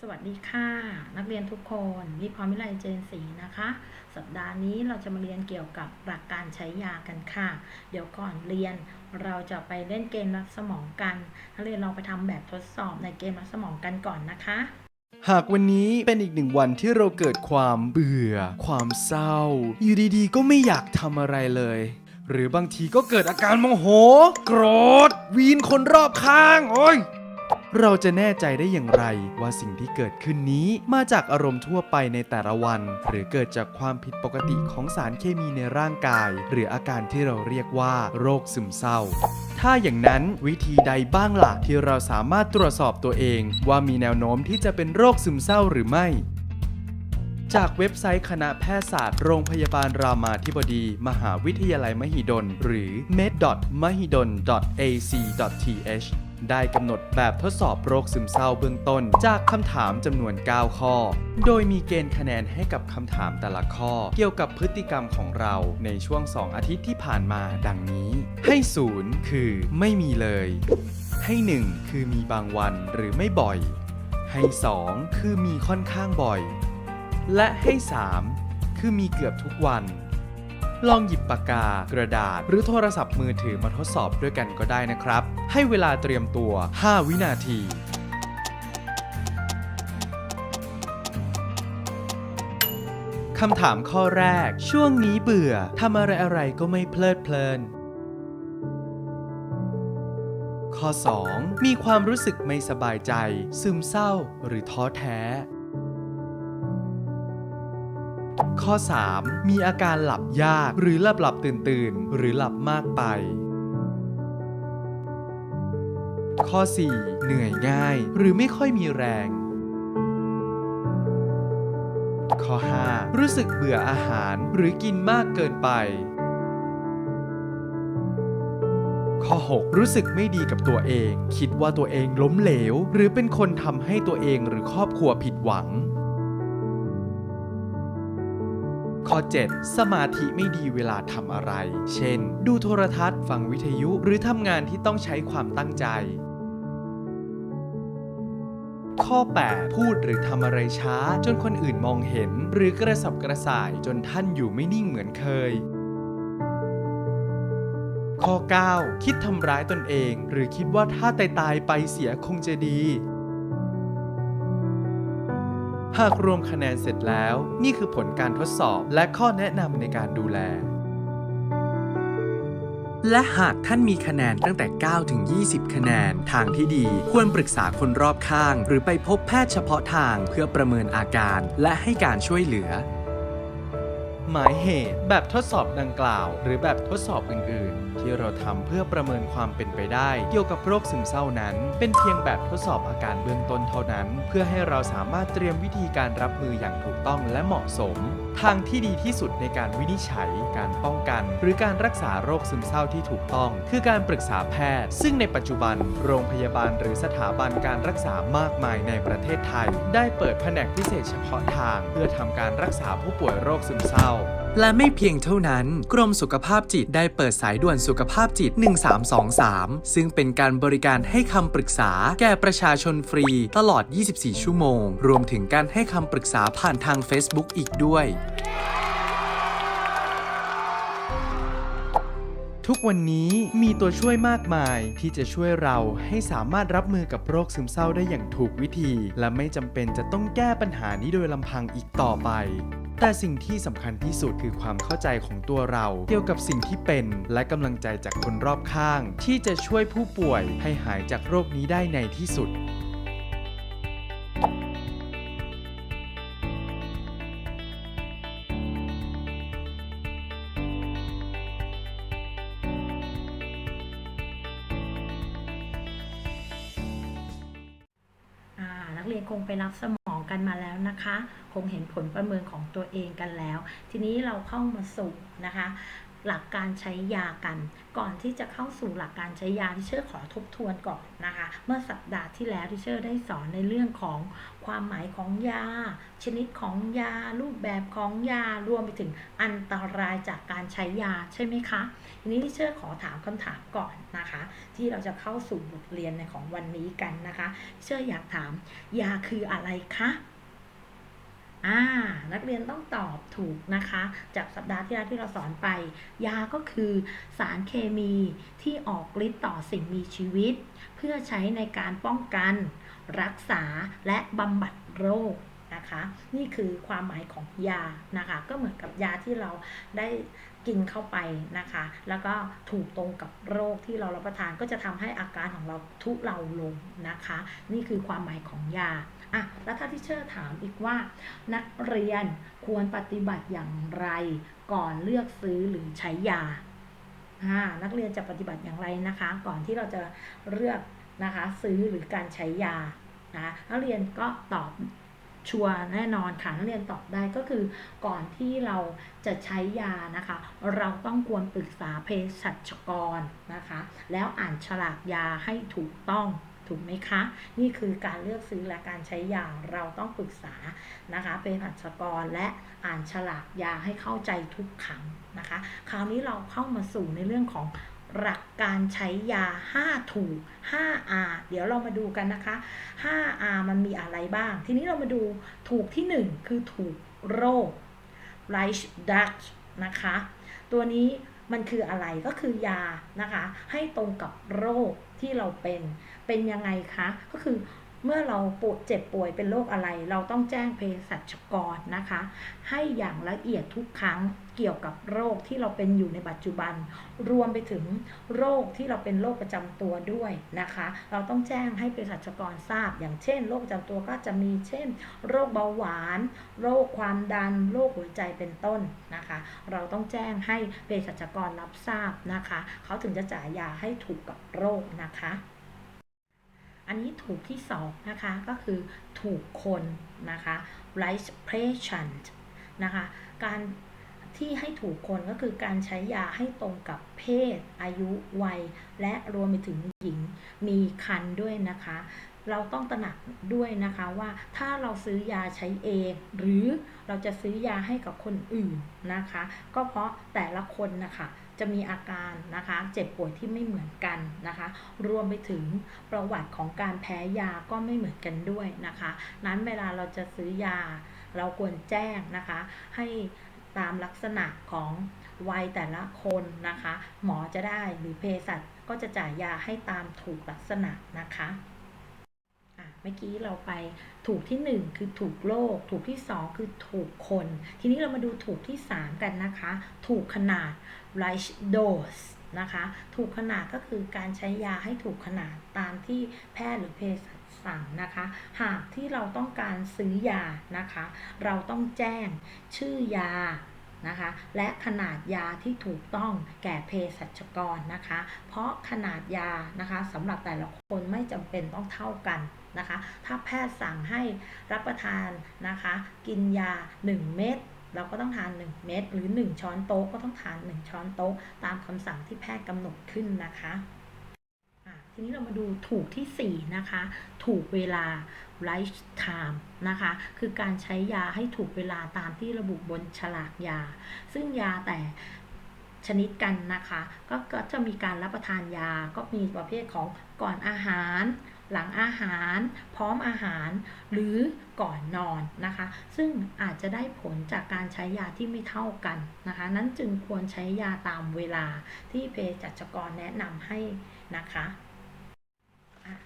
สวัสดีค่ะ นักเรียนทุกคนวิพรวิไลเจนศรีนะคะ สัปดาห์นี้เราจะมาเรียนเกี่ยวกับหลักการใช้ยากันค่ะ เดี๋ยวก่อนเรียนเราจะไปเล่นเกมรับสมองกันนักเรียนลองไปทำแบบทดสอบในเกมรับสมองกันก่อนนะคะ หากวันนี้เป็นอีกหนึ่งวันที่เราเกิดความเบื่อ ความเศร้า อยู่ดีๆ ก็ไม่อยากทำอะไรเลย หรือบางทีก็เกิดอาการโมโห โกรธวีนคนรอบข้างโอ้ย เราจะแน่ใจได้อย่างไรว่าสิ่งที่เกิดขึ้นนี้มาจากอารมณ์ทั่วไปในแต่ละวัน หรือเกิดจากความผิดปกติของสารเคมีในร่างกาย หรืออาการที่เราเรียกว่า โรคซึมเศร้า ถ้าอย่างนั้นวิธีใดบ้างล่ะที่เราสามารถตรวจสอบตัวเอง ว่ามีแนวโน้มที่จะเป็นโรคซึมเศร้าหรือไม่จากเว็บไซต์คณะแพทยศาสตร์โรงพยาบาลรามาธิบดี มหาวิทยาลัยมหิดล หรือ med.mahidol.ac.th ได้กำหนดแบบทดสอบโรคซึมเศร้าเบื้องต้น จากคำถามจำนวน 9 ข้อ โดยมีเกณฑ์คะแนนให้กับคำถามแต่ละข้อ เกี่ยวกับพฤติกรรมของเราในช่วง 2 อาทิตย์ที่ผ่านมาดังนี้ ให้0คือไม่มีเลย ให้ 1 คือมีบางวันหรือไม่บ่อย ให้ 2 คือมีค่อนข้างบ่อย และให้ 3 คือมีเกือบทุกวัน ลองหยิบปากกา กระดาษ หรือโทรศัพท์มือถือมาทดสอบด้วยกันก็ได้นะครับ ให้เวลาเตรียมตัว 5 วินาทีคำถามข้อแรก ช่วงนี้เบื่อทำอะไรอะไรก็ไม่เพลิดเพลิน ข้อ 2 มีความรู้สึกไม่สบายใจ ซึมเศร้า หรือท้อแท้ ข้อ 3 มีอาการหลับยากหรือหลับหลับตื่นตื่นหรือหลับมากไป ข้อ 4 เหนื่อยง่าย หรือไม่ค่อยมีแรง ข้อ 5 รู้สึกเบื่ออาหารหรือกินมากเกินไป ข้อ 6 รู้สึกไม่ดีกับตัวเอง คิดว่าตัวเองล้มเหลว หรือเป็นคนทำให้ตัวเองหรือครอบครัวผิดหวัง ข้อ 7 สมาธิไม่ดีเวลาทำอะไร เช่น ดูโทรทัศน์ ฟังวิทยุ หรือทำงานที่ต้องใช้ความตั้งใจ ข้อ 8 พูดหรือทำอะไรช้า จนคนอื่นมองเห็น หรือกระสับกระส่ายจนท่านอยู่ไม่นิ่งเหมือนเคย ข้อ 9 คิดทำร้ายตนเอง หรือคิดว่าถ้าตายตายไปเสียคงจะดี หากรวมคะแนนเสร็จแล้ว นี่คือผลการทดสอบและข้อแนะนำในการดูแล และหากท่านมีคะแนนตั้งแต่ 9 ถึง 20 คะแนน ทางที่ดีควรปรึกษาคนรอบข้าง หรือไปพบแพทย์เฉพาะทางเพื่อประเมินอาการ และให้การช่วยเหลือ หมายเหตุแบบทดสอบดังกล่าว หรือแบบทดสอบอื่น ๆ ที่เราทำเพื่อประเมินความเป็นไปได้ เกี่ยวกับโรคซึมเศร้านั้น เป็นเพียงแบบทดสอบอาการเบื้องต้นเท่านั้น เพื่อให้เราสามารถเตรียมวิธีการรับมืออย่างถูกต้องและเหมาะสม ทางที่ดีที่สุดในการวินิจฉัย การป้องกัน หรือการรักษาโรคซึมเศร้าที่ถูกต้อง คือการปรึกษาแพทย์ ซึ่งในปัจจุบัน โรงพยาบาลหรือสถาบันการรักษามากมายในประเทศไทย ได้เปิดแผนกพิเศษเฉพาะทาง เพื่อทำการรักษาผู้ป่วยโรคซึมเศร้า และไม่เพียงเท่านั้น กรมสุขภาพจิตได้เปิดสายด่วนสุขภาพจิต 1323 ซึ่งเป็นการบริการให้คำปรึกษาแก่ประชาชนฟรีตลอด 24 ชั่วโมง รวมถึงการให้คำปรึกษาผ่านทาง Facebook อีกด้วย ทุกวันนี้มีตัวช่วยมากมายที่จะช่วยเราให้สามารถรับมือกับโรคซึมเศร้าได้อย่างถูกวิธี และไม่จำเป็นจะต้องแก้ปัญหานี้โดยลำพังอีกต่อไปแต่สิ่งที่สำคัญที่สุดคือความเข้าใจของตัวเรา เกี่ยวกับสิ่งที่เป็นและกำลังใจจากคนรอบข้าง ที่จะช่วยผู้ป่วยให้หายจากโรคนี้ได้ในที่สุด นับสมองกันมาแล้วนะคะ คงเห็นผลประเมินของตัวเองกันแล้ว ทีนี้เราเข้ามาสู่นะคะ หลักการใช้ยากัน ก่อนที่จะเข้าสู่หลักการใช้ยาที่เชอร์ขอทบทวนก่อนนะคะ เมื่อสัปดาห์ที่แล้วที่เชอร์ได้สอนในเรื่องของความหมายของยา ชนิดของยา รูปแบบของยารวมไปถึงอันตรายจากการใช้ยาใช่ไหมคะทีนี้ที่เชอร์ขอถามคำถามก่อนนะคะ ที่เราจะเข้าสู่บทเรียนในของวันนี้กันนะคะ เชอร์อยากถามยาคืออะไรคะ อ่านักเรียนต้องตอบถูกนะคะ จากสัปดาห์ที่แล้วที่เราสอนไป ยาก็คือสารเคมีที่ออกฤทธิ์ต่อสิ่งมีชีวิต เพื่อใช้ในการป้องกัน รักษาและบำบัดโรค นะคะ นี่คือความหมายของยานะคะ ก็เหมือนกับยาที่เราได้กินเข้าไปนะคะ แล้วก็ถูกตรงกับโรคที่เรารับประทานก็จะทำให้อาการของเราทุเลาลงนะคะ นี่คือความหมายของยาอะแล้วถ้าที่เชอร์ถามอีกว่า นักเรียนควรปฏิบัติอย่างไรก่อนเลือกซื้อหรือใช้ยาอ่านักเรียนจะปฏิบัติอย่างไรนะคะ ก่อนที่เราจะเลือกนะคะ ซื้อหรือการใช้ยานะนักเรียนก็ตอบ ชัวร์แน่นอนค่ะนักเรียนตอบได้ก็คือก่อนที่เราจะใช้ยานะคะ เราต้องควรปรึกษาเภสัชกรนะคะ แล้วอ่านฉลากยาให้ถูกต้องถูกไหมคะ นี่คือการเลือกซื้อและการใช้ยาเราต้องปรึกษานะคะเภสัชกรและอ่านฉลากยาให้เข้าใจทุกครั้งนะคะ คราวนี้เราเข้ามาสู่ในเรื่องของ หลักการใช้ยา 5 ถูก 5R เดี๋ยวเรามาดูกันนะคะ 5R มันมีอะไรบ้าง ทีนี้เรามาดูถูกที่ 1 คือถูกโรค Right Dutch นะคะ ตัวนี้มันคืออะไรก็คือยานะคะ ให้ตรงกับโรคที่เราเป็น เป็นยังไงคะ ก็คือ เมื่อเราปวดเจ็บป่วยเป็นโรคอะไร เราต้องแจ้งเภสัชกรนะคะ ให้อย่างละเอียดทุกครั้งเกี่ยวกับโรคที่เราเป็นอยู่ในปัจจุบัน รวมไปถึงโรคที่เราเป็นโรคประจำตัวด้วยนะคะ เราต้องแจ้งให้เภสัชกรทราบ อย่างเช่นโรคประจำตัวก็จะมีเช่น โรคเบาหวาน โรคความดัน โรคหัวใจเป็นต้นนะคะ เราต้องแจ้งให้เภสัชกรรับทราบนะคะ เขาถึงจะจ่ายยาให้ถูกกับโรคนะคะ อันนี้ถูกที่สองนะคะ ก็คือถูกคนนะคะ right patient นะคะ การที่ให้ถูกคนก็คือการใช้ยาให้ตรงกับเพศ อายุ วัย และรวมไปถึงหญิงมีคันด้วยนะคะ เราต้องตระหนักด้วยนะคะว่าถ้าเราซื้อยาใช้เอง หรือเราจะซื้อยาให้กับคนอื่นนะคะ ก็เพราะแต่ละคนนะคะ จะมีอาการนะคะเจ็บป่วยที่ไม่เหมือนกันนะคะรวมไปถึงประวัติของการแพ้ยาก็ไม่เหมือนกันด้วยนะคะ นั้นเวลาเราจะซื้อยาเราควรแจ้งนะคะ ให้ตามลักษณะของวัยแต่ละคนนะคะ หมอจะได้หรือเภสัชก็จะจ่ายยาให้ตามถูกลักษณะนะคะอะ เมื่อกี้เราไปถูกที่ 1 คือถูกโรคถูกที่ 2 คือถูกคน ทีนี้เรามาดูถูกที่ 3 กันนะคะ ถูกขนาด right dose นะคะ ถูกขนาดก็คือการใช้ยาให้ถูกขนาดตามที่แพทย์หรือเภสัชสั่งนะคะ หากที่เราต้องการซื้อยานะคะ เราต้องแจ้งชื่อยา นะคะ และขนาดยาที่ถูกต้องแก่เภสัชกรนะคะ เพราะขนาดยานะคะสำหรับแต่ละคนไม่จำเป็นต้องเท่ากันนะคะ ถ้าแพทย์สั่งให้รับประทานนะคะ กินยา 1 เม็ดเราก็ต้องทาน 1 เม็ดหรือ 1 ช้อนโต๊ะก็ต้องทาน 1 ช้อนโต๊ะ ตามคำสั่งที่แพทย์กำหนดขึ้นนะคะทีนี้เรามาดูถูกทีสี่4 นะคะ ถูกเวลา right time นะคะ คือการใช้ยาให้ถูกเวลาตามที่ระบุบนฉลากยา ซึ่งยาแต่ชนิดกันนะคะก็ก็จะมีการรับประทานยาก็มีประเภทของก่อนอาหาร หลังอาหาร พร้อมอาหาร หรือก่อนนอนนะคะ ซึ่งอาจจะได้ผลจากการใช้ยาที่ไม่เท่ากันนะคะ นั้นจึงควรใช้ยาตามเวลาที่เภสัชกรแนะนำให้นะคะ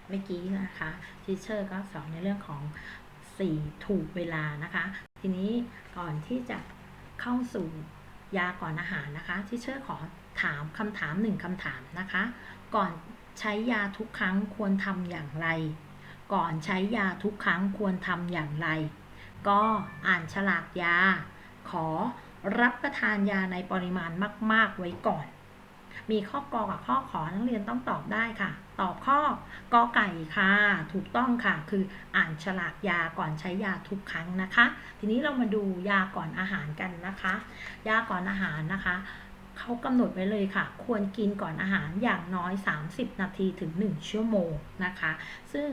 เมื่อกี้นะคะทีเชอร์ก็สอนในเรื่องของ4ถูกเวลานะคะ ทีนี้ก่อนที่จะเข้าสู่ยาก่อนอาหารนะคะทีเชอร์ขอถามคำถามหนึ่งคำถามนะคะ ก่อนใช้ยาทุกครั้งควรทำอย่างไร ก่อนใช้ยาทุกครั้งควรทำอย่างไร ก็อ่านฉลากยา ขอรับประทานยาในปริมาณมาก ๆ ไว้ก่อน มีข้อกอกับข้อขอนักเรียนต้องตอบได้ค่ะ ตอบข้อกอไก่ค่ะ ถูกต้องค่ะ คืออ่านฉลากยาก่อนใช้ยาทุกครั้งนะคะ ทีนี้เรามาดูยาก่อนอาหารกันนะคะ ยาก่อนอาหารนะคะเขากำหนดไว้เลยค่ะ ควรกินก่อนอาหารอย่างน้อย 30 นาทีถึง 1 ชั่วโมงนะคะ ซึ่ง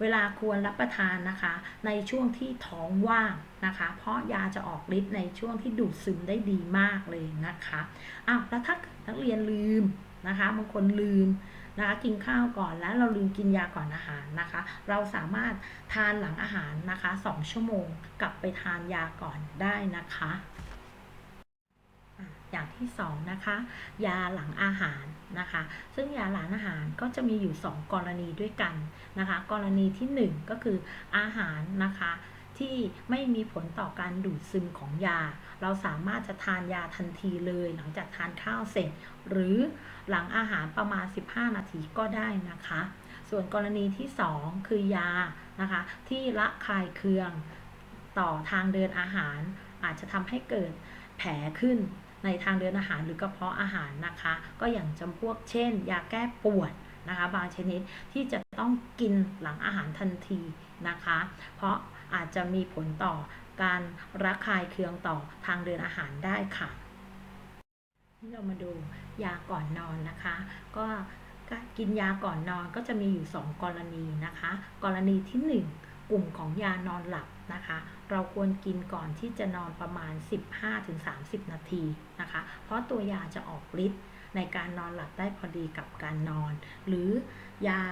เวลาควรรับประทานนะคะ ในช่วงที่ท้องว่างนะคะ เพราะยาจะออกฤทธิ์ในช่วงที่ดูดซึมได้ดีมากเลยนะคะอ้าวแล้วถ้านักเรียนลืมนะคะบางคนลืมนะคะกินข้าวก่อนแล้วเราลืมกินยาก่อนอาหารนะคะ เราสามารถทานหลังอาหารนะคะ 2 ชั่วโมงกลับไปทานยาก่อนได้นะคะ อย่างที่สองนะคะยาหลังอาหารนะคะ ซึ่งยาหลังอาหารก็จะมีอยู่ 2 กรณีด้วยกันนะคะ กรณีที่ 1 ก็คืออาหารนะคะที่ไม่มีผลต่อการดูดซึมของยา เราสามารถจะทานยาทันทีเลยหลังจากทานข้าวเสร็จ หรือหลังอาหารประมาณ 15 นาทีก็ได้นะคะ ส่วนกรณีที่ 2 คือยานะคะที่ละคายเคืองต่อทางเดินอาหาร อาจจะทำให้เกิดแผลขึ้น ในทางเดินอาหารหรือกระเพาะอาหารนะคะ ก็อย่างจำพวกเช่น ยาแก้ปวดนะคะ บางชนิดที่จะต้องกินหลังอาหารทันทีนะคะ เพราะอาจจะมีผลต่อการระคายเคืองต่อทางเดินอาหารได้ค่ะนี่เรามาดูยาก่อนนอนนะคะ ก็กินยาก่อนนอนก็จะมีอยู่ 2 กรณีนะคะ กรณีที่ 1 กลุ่มของยานอนหลับ นะคะ เราควรกินก่อนที่จะนอนประมาณ 15-30 นาทีนะคะ เพราะตัวยาจะออกฤทธิ์ในการนอนหลับได้พอดีกับการนอน หรือยา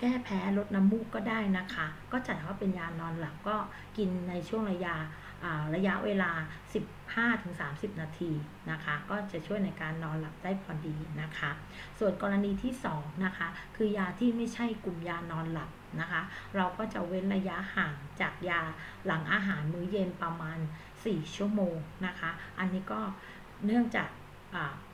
แก้แพ้ลดน้ำมูกก็ได้นะคะ ก็จัดว่าเป็นยานอนหลับก็กินในช่วงระยะระยะเวลา 15-30 นาทีนะคะ ก็จะช่วยในการนอนหลับได้พอดีนะคะ ส่วนกรณีที่ 2 นะคะ คือยาที่ไม่ใช่กลุ่มยานอนหลับ นะคะ เราก็จะเว้นระยะห่างจากยาหลังอาหารมื้อเย็นประมาณ 4 ชั่วโมงนะคะ อันนี้ก็เนื่องจาก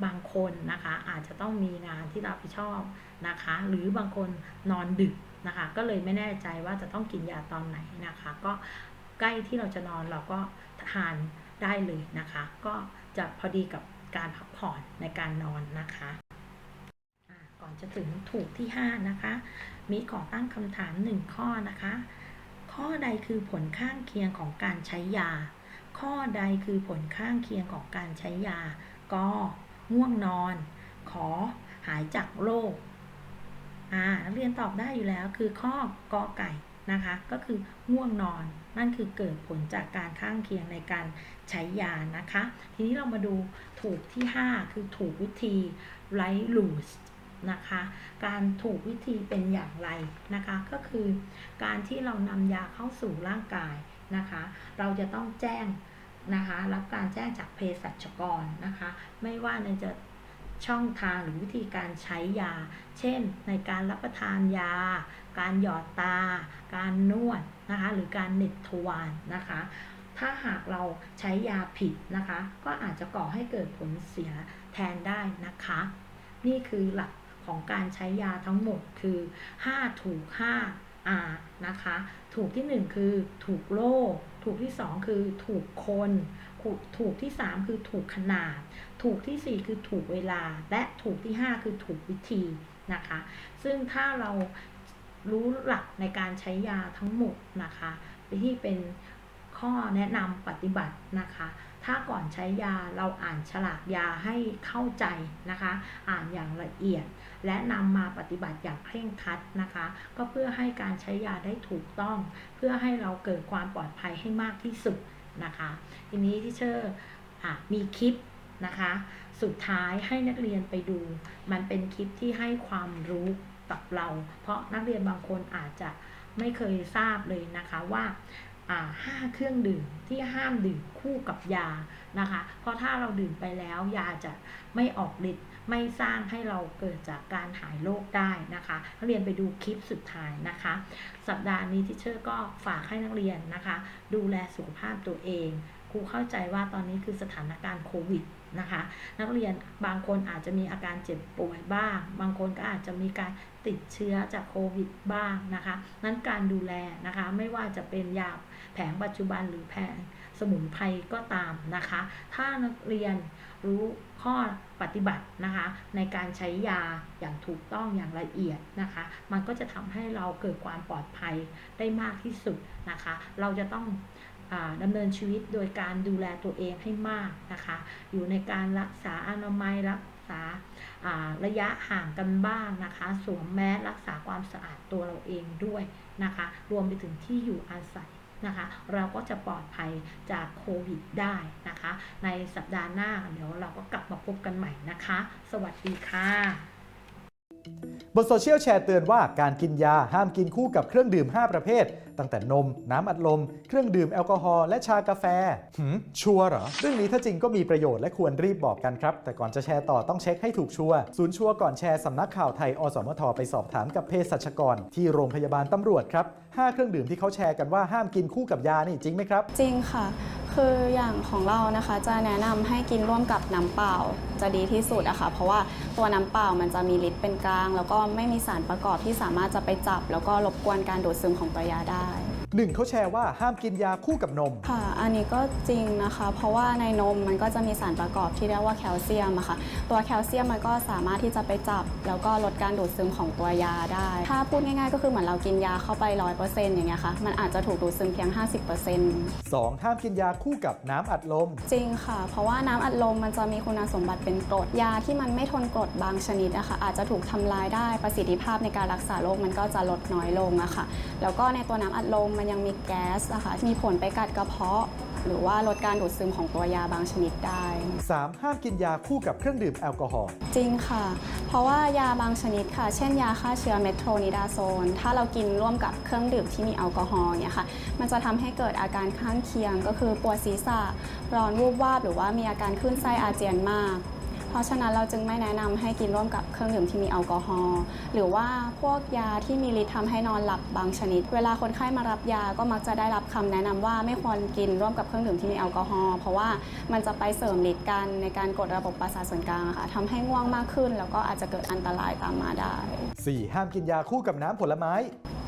บางคนนะคะอาจจะต้องมีงานที่รับผิดชอบนะคะ หรือบางคนนอนดึกนะคะ ก็เลยไม่แน่ใจว่าจะต้องกินยาตอนไหนนะคะ ก็ใกล้ที่เราจะนอนเราก็ทานได้เลยนะคะ ก็จะพอดีกับการพักผ่อนในการนอนนะคะะก่อนจะถึงถูกที่ 5 นะคะ มีขอตั้งคำถาม 1 ข้อนะคะ ข้อใดคือผลข้างเคียงของการใช้ยา ข้อใดคือผลข้างเคียงของการใช้ยากง่วงนอน ขอหายจากโรคอ่านักเรียนตอบได้อยู่แล้วคือข้อกอไก่นะคะ ก็คือง่วงนอน นั่นคือเกิดผลจากการข้างเคียงในการใช้ยานะคะ ทีนี้เรามาดูถูกที่ 5 คือถูกวิธีไรลูส นะคะ การถูกวิธีเป็นอย่างไรนะคะ ก็คือการที่เรานำยาเข้าสู่ร่างกายนะคะ เราจะต้องแจ้งนะคะ รับการแจ้งจากเภสัชกรนะคะ ไม่ว่าในจะช่องทางหรือวิธีการใช้ยา เช่น ในการรับประทานยา การหยอดตา การนวดนะคะ หรือการเน็ตทวารนะคะ ถ้าหากเราใช้ยาผิดนะคะ ก็อาจจะก่อให้เกิดผลเสียแทนได้นะคะ นี่คือหลัก ของการใช้ยาทั้งหมดคือ 5 ถูก 5 R นะคะ ถูกที่ 1 คือถูกโรคถูกที่ 2 คือถูกคนถูกถูกที่ 3 คือถูกขนาด ถูกที่ 4 คือถูกเวลา และถูกที่ 5 คือถูกวิธีนะคะ ซึ่งถ้าเรารู้หลักในการใช้ยาทั้งหมดนะคะที่เป็นข้อแนะนำปฏิบัตินะคะ ถ้าก่อนใช้ยาเราอ่านฉลากยาให้เข้าใจนะคะ อ่านอย่างละเอียด และนำมาปฏิบัติอย่างเคร่งครัดนะคะ ก็เพื่อให้การใช้ยาได้ถูกต้อง เพื่อให้เราเกิดความปลอดภัยให้มากที่สุดนะคะ ทีนี้ที่เชอร์มีคลิปนะคะ สุดท้ายให้นักเรียนไปดู มันเป็นคลิปที่ให้ความรู้กับเรา เพราะนักเรียนบางคนอาจจะไม่เคยทราบเลยนะคะว่า ห้าเครื่องดื่มที่ห้ามดื่มคู่กับยานะคะ เพราะถ้าเราดื่มไปแล้วยาจะไม่ออกฤทธิ์ไม่สร้างให้เราเกิดจากการหายโรคได้นะคะนักเรียนไปดูคลิปสุดท้ายนะคะ สัปดาห์นี้ทิเชอร์ก็ฝากให้นักเรียนนะคะ ดูแลสุขภาพตัวเอง ครูเข้าใจว่าตอนนี้คือสถานการณ์โควิดนะคะนักเรียนบางคนอาจจะมีอาการเจ็บป่วยบ้าง บางคนก็อาจจะมีการติดเชื้อจากโควิดบ้างนะคะนั้นการดูแลนะคะไม่ว่าจะเป็นยาแผงปัจจุบันหรือแผงสมุนไพรก็ตามนะคะ ถ้านักเรียนรู้ข้อปฏิบัตินะคะในการใช้ยาอย่างถูกต้องอย่างละเอียดนะคะ มันก็จะทำให้เราเกิดความปลอดภัยได้มากที่สุดนะคะ เราจะต้อง ดำเนินชีวิตโดยการดูแลตัวเองให้มากนะคะ อยู่ในการรักษาอนามัยรักษาอ่าระยะห่างกันบ้างนะคะสวมแมสรักษาความสะอาดตัวเราเองด้วยนะคะ รวมไปถึงที่อยู่อาศัยนะคะ เราก็จะปลอดภัยจากโควิดได้นะคะ ในสัปดาห์หน้าเดี๋ยวเราก็กลับมาพบกันใหม่นะคะ สวัสดีค่ะ บนโซเชียลแชร์เตือนว่าการกินยาห้ามกินคู่กับเครื่องดื่ม 5 ประเภท ตั้งแต่นม น้ำอัดลม เครื่องดื่มแอลกอฮอล์และชากาแฟหืมชัวร์เหรอ เรื่องนี้ถ้าจริงก็มีประโยชน์และควรรีบบอกกันครับ แต่ก่อนจะแชร์ต่อต้องเช็คให้ถูกชัวร์ศูนย์ชัวร์ก่อนแชร์สำนักข่าวไทย อสมทไปสอบถามกับเภสัชกร ที่โรงพยาบาลตำรวจครับห้าเครื่องดื่มที่เขาแชร์กันว่าห้ามกินคู่กับยานี่จริงไหมครับ จริงค่ะ คืออย่างของเรานะคะจะแนะนำให้กินร่วมกับน้ำเปล่าจะดีที่สุดอะค่ะเพราะว่าตัวน้ำเปล่ามันจะมีฤทธิ์เป็นกลาง แล้วก็ไม่มีสารประกอบที่สามารถจะไปจับ แล้วก็รบกวนการดูดซึมของตัวยาได้ หนึ่งเขาแชร์ว่าห้ามกินยาคู่กับนม ค่ะ อันนี้ก็จริงนะคะ เพราะว่าในนมมันก็จะมีสารประกอบที่เรียกว่าแคลเซียมอะค่ะ ตัวแคลเซียมมันก็สามารถที่จะไปจับ แล้วก็ลดการดูดซึมของตัวยาได้ ถ้าพูดง่ายๆ ก็คือเหมือนเรากินยาเข้าไป 100%อย่างเงี้ยค่ะ มันอาจจะถูกดูดซึมเพียง 50% 2. ห้ามกินยาคู่กับน้ำอัดลม จริงค่ะ เพราะว่าน้ำอัดลมมันจะมีคุณสมบัติเป็นกรด ยาที่มันไม่ทนกรดบางชนิดนะคะอาจจะถูกทำลายได้ ประสิทธิภาพในการรักษาโรคมันก็จะลดน้อยลงอะค่ะ แล้วก็ในตัวน้ำอัดลมมันยังมีแก๊สนะคะมีผลไปกัดกระเพาะ หรือว่าลดการดูดซึมของตัวยาบางชนิดได้ 3. ห้ามกินยาคู่กับเครื่องดื่มแอลกอฮอล์จริงค่ะ เพราะว่ายาบางชนิดค่ะ เช่นยาฆ่าเชื้อเมโทรนิดาโซน ถ้าเรากินร่วมกับเครื่องดื่มที่มีแอลกอฮอล์เนี่ยค่ะ มันจะทำให้เกิดอาการข้างเคียงก็คือปวดศีรษะ ร้อนวูบวาบ หรือว่ามีอาการขึ้นไส้อาเจียนมาก เพราะฉะนั้นเราจึงไม่แนะนำให้กินร่วมกับเครื่องดื่มที่มีแอลกอฮอล์หรือว่าพวกยาที่มีฤทธิ์ทำให้นอนหลับบางชนิด เวลาคนไข้มารับยาก็มักจะได้รับคำแนะนำว่าไม่ควรกินร่วมกับเครื่องดื่มที่มีแอลกอฮอล์เพราะว่ามันจะไปเสริมฤทธิ์กันในการกดระบบประสาทส่วนกลางค่ะทำให้ง่วงมากขึ้น แล้วก็อาจจะเกิดอันตรายตามมาได้ 4. ห้ามกินยาคู่กับน้ำผลไม้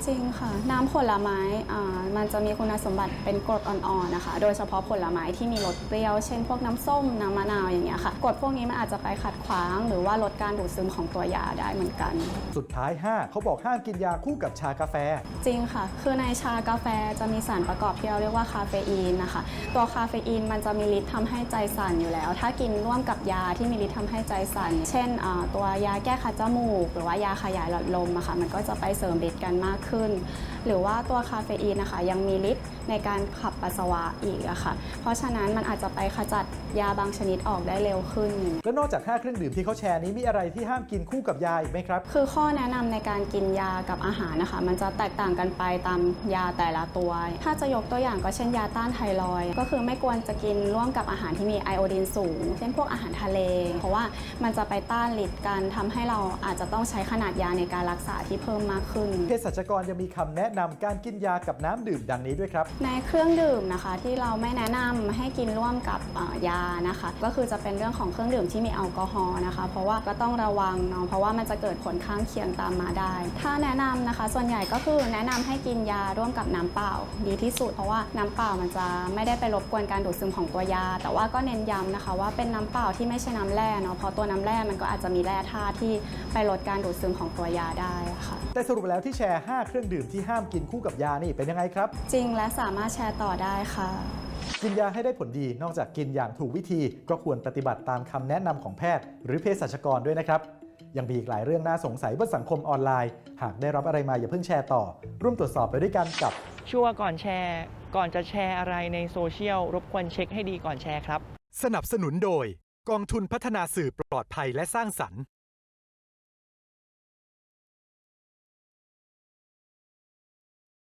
จริงค่ะ น้ำผลไม้อ่ามันจะมีคุณสมบัติเป็นกรดอ่อนๆนะคะ โดยเฉพาะผลไม้ที่มีรสเปรี้ยว เช่นพวกน้ำส้มน้ำมะนาวอย่างเงี้ยค่ะกรดพวกนี้มันอาจจะไปขัดขวาง หรือว่าลดการดูดซึมของตัวยาได้เหมือนกัน สุดท้าย 5 เขาบอกห้ามกินยาคู่กับชากาแฟ จริงค่ะ คือในชากาแฟจะมีสารประกอบที่เราเรียกว่าคาเฟอีนนะคะ ตัวคาเฟอีนมันจะมีฤทธิ์ทำให้ใจสั่นอยู่แล้ว ถ้ากินร่วมกับยาที่มีฤทธิ์ทำให้ใจสั่น เช่นอ่าตัวยาแก้คัดจมูก หรือว่ายาขยายหลอดลมอะค่ะ มันก็จะไปเสริมฤทธิ์กันมากขึ้นขึ้น หรือว่าตัวคาเฟอีนนะคะยังมีฤทธิ์ในการขับปัสสาวะอีกอะค่ะ เพราะฉะนั้นมันอาจจะไปขจัดยาบางชนิดออกได้เร็วขึ้น แล้วนอกจาก 5 เครื่องดื่มที่เขาแชร์นี้มีอะไรที่ห้ามกินคู่กับยาอีกไหมครับ คือข้อแนะนำในการกินยากับอาหารนะคะ มันจะแตกต่างกันไปตามยาแต่ละตัว ถ้าจะยกตัวอย่างก็เช่นยาต้านไทรอยด์ก็คือไม่ควรจะกินร่วมกับอาหารที่มีไอโอดีนสูง เช่นพวกอาหารทะเล เพราะว่ามันจะไปต้านฤทธิ์กันทำให้เราอาจจะต้องใช้ขนาดยาในการรักษาที่เพิ่มมากขึ้นเภสัชกรยังมีคำแนะนำการกินยากับน้ำดื่มดังนี้ด้วยครับ ในเครื่องดื่มนะคะที่เราไม่แนะนำให้กินร่วมกับเอ่อยานะคะ ก็คือจะเป็นเรื่องของเครื่องดื่มที่มีแอลกอฮอล์นะคะ เพราะว่าก็ต้องระวังเนาะเพราะว่ามันจะเกิดผลข้างเคียงตามมาได้ ถ้าแนะนำนะคะ ส่วนใหญ่ก็คือแนะนำให้กินยาร่วมกับน้ำเปล่า ดีที่สุด เพราะว่าน้ำเปล่ามันจะไม่ได้ไปรบกวนการดูดซึมของตัวยา แต่ว่าก็เน้นย้ำนะคะว่าเป็นน้ำเปล่าที่ไม่ใช่น้ำแร่เนาะเพราะตัวน้ำแร่มันก็อาจจะมีแร่ธาตุที่ไปลดการดูดซึมของตัวยาได้ค่ะแต่สรุปแล้วที่แชร์ 5 เครื่องดื่มที่ห้ามกินคู่กับยานี่เป็นยังไงครับ จริงและสามารถแชร์ต่อได้ค่ะ กินยาให้ได้ผลดีนอกจากกินอย่างถูกวิธี ก็ควรปฏิบัติตามคำแนะนำของแพทย์ หรือเภสัชกรด้วยนะครับ ยังมีอีกหลายเรื่องน่าสงสัยบนสังคมออนไลน์ หากได้รับอะไรมาอย่าเพิ่งแชร์ต่อ ร่วมตรวจสอบไปด้วยกันกับ ชัวร์ก่อนแชร์ ก่อนจะแชร์อะไรในโซเชียล รบกวนเช็คให้ดีก่อนแชร์ครับ สนับสนุนโดย กองทุนพัฒนาสื่อปลอดภัยและสร้างสรรค์